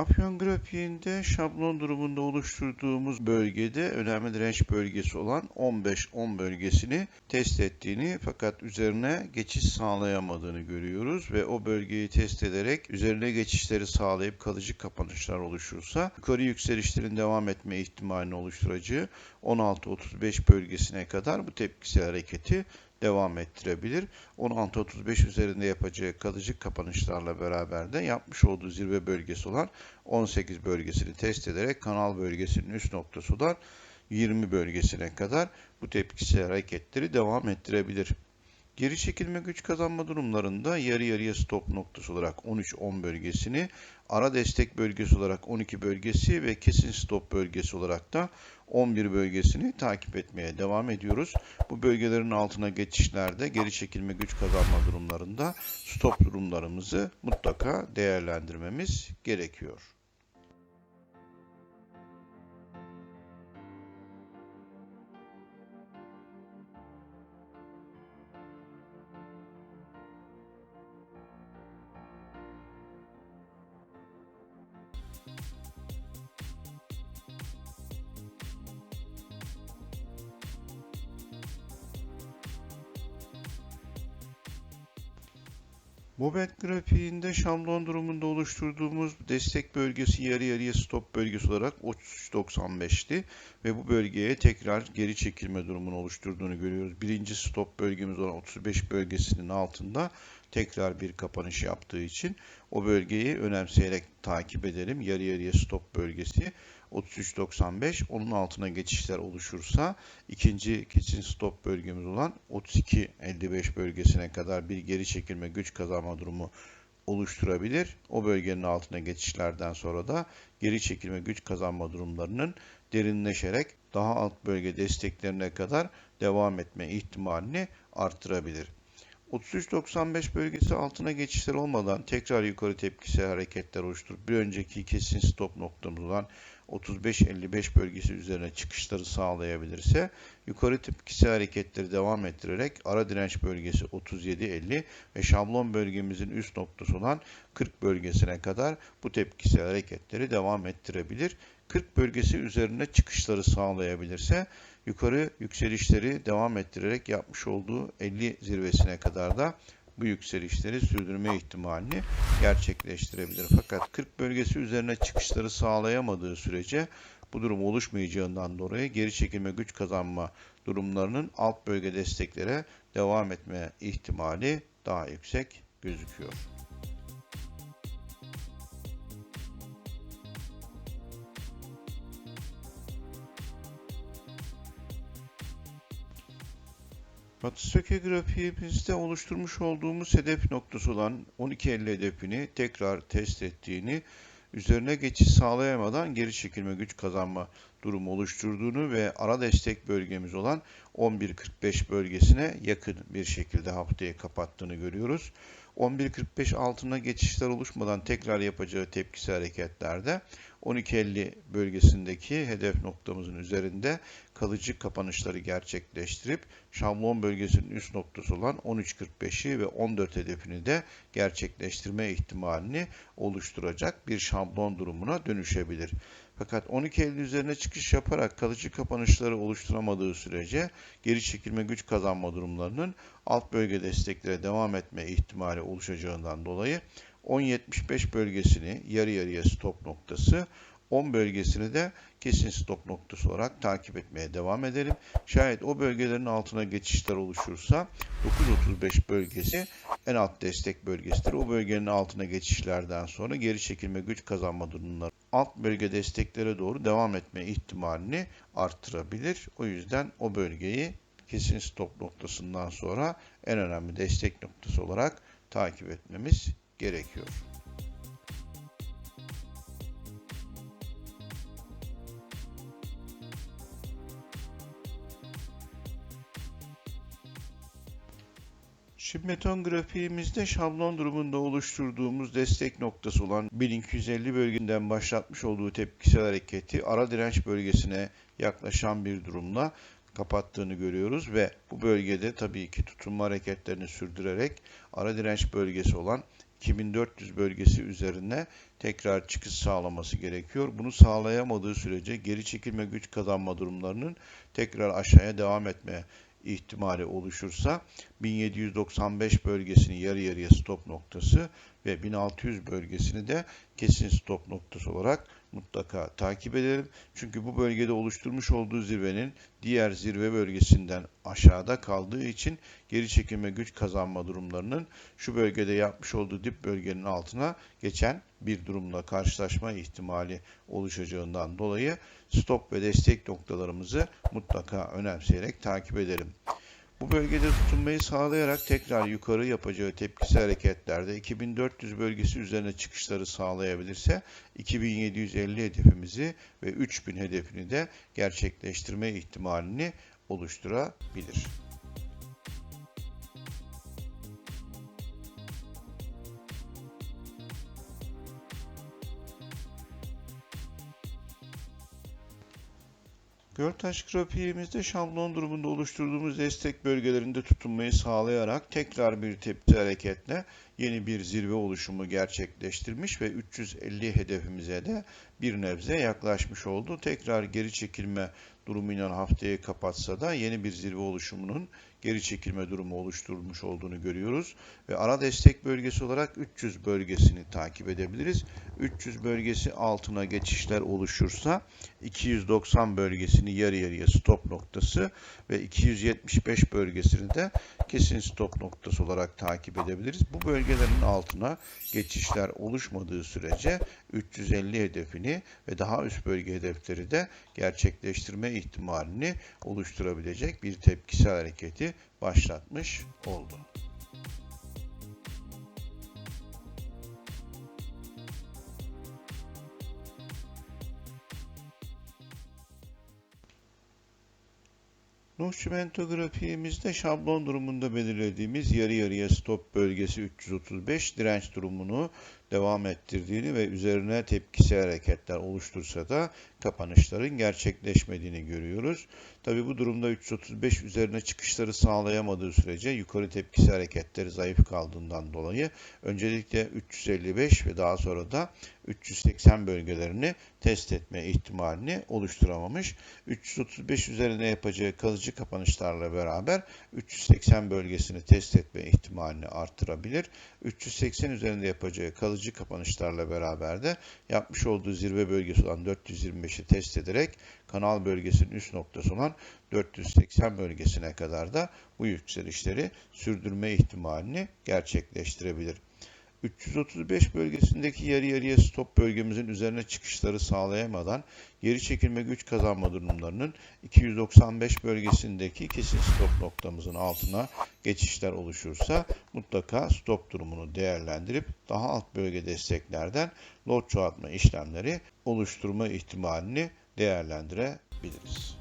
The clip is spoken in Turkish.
Afyon grafiğinde şablon durumunda oluşturduğumuz bölgede önemli direnç bölgesi olan 15-10 bölgesini test ettiğini fakat üzerine geçiş sağlayamadığını görüyoruz ve o bölgeyi test ederek üzerine geçişleri sağlayıp kalıcı kapanışlar oluşursa yukarı yükselişlerin devam etme ihtimalini oluşturacağı 16-35 bölgesine kadar bu tepkisel hareketi devam ettirebilir. 16.35 üzerinde yapacağı kalıcı kapanışlarla beraber de yapmış olduğu zirve bölgesi olan 18 bölgesini test ederek kanal bölgesinin üst noktası olan 20 bölgesine kadar bu tepkisel hareketleri devam ettirebilir. Geri çekilme güç kazanma durumlarında yarı yarıya stop noktası olarak 13-10 bölgesini, ara destek bölgesi olarak 12 bölgesi ve kesin stop bölgesi olarak da 11 bölgesini takip etmeye devam ediyoruz. Bu bölgelerin altına geçişlerde geri çekilme güç kazanma durumlarında stop durumlarımızı mutlaka değerlendirmemiz gerekiyor. Bobet grafiğinde şablon durumunda oluşturduğumuz destek bölgesi yarı yarıya stop bölgesi olarak 33.95'ti ve bu bölgeye tekrar geri çekilme durumunu oluşturduğunu görüyoruz. Birinci stop bölgemiz olan 35 bölgesinin altında tekrar bir kapanış yaptığı için o bölgeyi önemseyerek takip edelim. Yarı yarıya stop bölgesi 33.95 onun altına geçişler oluşursa ikinci kesin stop bölgemiz olan 32.55 bölgesine kadar bir geri çekilme güç kazanma durumu oluşturabilir. O bölgenin altına geçişlerden sonra da geri çekilme güç kazanma durumlarının derinleşerek daha alt bölge desteklerine kadar devam etme ihtimalini artırabilir. 33.95 bölgesi altına geçişler olmadan tekrar yukarı tepkisel hareketler oluşturup bir önceki kesin stop noktamız olan 35-55 bölgesi üzerine çıkışları sağlayabilirse yukarı tepkisel hareketleri devam ettirerek ara direnç bölgesi 37-50 ve şablon bölgemizin üst noktası olan 40 bölgesine kadar bu tepkisel hareketleri devam ettirebilir. 40 bölgesi üzerine çıkışları sağlayabilirse yukarı yükselişleri devam ettirerek yapmış olduğu 50 zirvesine kadar da bu yükselişleri sürdürme ihtimalini gerçekleştirebilir. Fakat 40 bölgesi üzerine çıkışları sağlayamadığı sürece bu durum oluşmayacağından dolayı geri çekilme güç kazanma durumlarının alt bölge desteklere devam etme ihtimali daha yüksek gözüküyor. Batı söke grafiğimizde oluşturmuş olduğumuz hedef noktası olan 12.50 hedefini tekrar test ettiğini, üzerine geçiş sağlayamadan geri çekilme güç kazanma durumu oluşturduğunu ve ara destek bölgemiz olan 11.45 bölgesine yakın bir şekilde haftayı kapattığını görüyoruz. 11.45 altına geçişler oluşmadan tekrar yapacağı tepkisi hareketlerde 12.50 bölgesindeki hedef noktamızın üzerinde kalıcı kapanışları gerçekleştirip şablon bölgesinin üst noktası olan 13.45'i ve 14 hedefini de gerçekleştirme ihtimalini oluşturacak bir şablon durumuna dönüşebilir. Fakat 12.50 üzerine çıkış yaparak kalıcı kapanışları oluşturamadığı sürece geri çekilme güç kazanma durumlarının alt bölge desteklere devam etme ihtimali oluşacağından dolayı 10.75 bölgesini yarı yarıya stop noktası, 10 bölgesini de kesin stop noktası olarak takip etmeye devam edelim. Şayet o bölgelerin altına geçişler oluşursa 9.35 bölgesi en alt destek bölgesidir. O bölgenin altına geçişlerden sonra geri çekilme güç kazanma durumları alt bölge desteklere doğru devam etme ihtimalini arttırabilir. O yüzden o bölgeyi kesin stop noktasından sonra en önemli destek noktası olarak takip etmemiz gerekiyor. Şimdi meton grafiğimizde şablon durumunda oluşturduğumuz destek noktası olan 1250 bölgeden başlatmış olduğu tepkisel hareketi ara direnç bölgesine yaklaşan bir durumla kapattığını görüyoruz ve bu bölgede tabii ki tutunma hareketlerini sürdürerek ara direnç bölgesi olan 2400 bölgesi üzerine tekrar çıkış sağlaması gerekiyor. Bunu sağlayamadığı sürece geri çekilme güç kazanma durumlarının tekrar aşağıya devam etme ihtimali oluşursa 1795 bölgesini yarı yarıya stop noktası ve 1600 bölgesini de kesin stop noktası olarak mutlaka takip edelim. Çünkü bu bölgede oluşturmuş olduğu zirvenin diğer zirve bölgesinden aşağıda kaldığı için geri çekilme güç kazanma durumlarının şu bölgede yapmış olduğu dip bölgenin altına geçen bir durumla karşılaşma ihtimali oluşacağından dolayı stop ve destek noktalarımızı mutlaka önemseyerek takip edelim. Bu bölgede tutunmayı sağlayarak tekrar yukarı yapacağı tepkisel hareketlerde 2400 bölgesi üzerine çıkışları sağlayabilirse 2750 hedefimizi ve 3000 hedefini de gerçekleştirme ihtimalini oluşturabilir. Göltaş grafiğimizde şablon durumunda oluşturduğumuz destek bölgelerinde tutunmayı sağlayarak tekrar bir tepki hareketle yeni bir zirve oluşumu gerçekleştirmiş ve 350 hedefimize de bir nebze yaklaşmış oldu. Tekrar geri çekilme durumuyla haftayı kapatsa da yeni bir zirve oluşumunun geri çekilme durumu oluşturmuş olduğunu görüyoruz. Ve ara destek bölgesi olarak 300 bölgesini takip edebiliriz. 300 bölgesi altına geçişler oluşursa 290 bölgesini yarı yarıya stop noktası ve 275 bölgesini de kesin stop noktası olarak takip edebiliriz. Bu bölgelerin altına geçişler oluşmadığı sürece 350 hedefini ve daha üst bölge hedefleri de gerçekleştirme ihtimalini oluşturabilecek bir tepkisel hareketi başlatmış oldu. Nuhçimento grafiğimizde şablon durumunda belirlediğimiz yarı yarıya stop bölgesi 335 direnç durumunu devam ettirdiğini ve üzerine tepkisel hareketler oluştursa da kapanışların gerçekleşmediğini görüyoruz. Tabi bu durumda 335 üzerine çıkışları sağlayamadığı sürece yukarı tepkisel hareketleri zayıf kaldığından dolayı öncelikle 355 ve daha sonra da 380 bölgelerini test etme ihtimalini oluşturamamış. 335 üzerine yapacağı kalıcı kapanışlarla beraber 380 bölgesini test etme ihtimalini arttırabilir. 380 üzerinde yapacağı kalıcı kapanışlarla beraber de yapmış olduğu zirve bölgesi olan 425'i test ederek kanal bölgesinin üst noktası olan 480 bölgesine kadar da bu yükselişleri sürdürme ihtimalini gerçekleştirebilir. 335 bölgesindeki yarı yarıya stop bölgemizin üzerine çıkışları sağlayamadan geri çekilme güç kazanma durumlarının 295 bölgesindeki kesin stop noktamızın altına geçişler oluşursa mutlaka stop durumunu değerlendirip daha alt bölge desteklerden lot çoğaltma işlemleri oluşturma ihtimalini değerlendirebiliriz.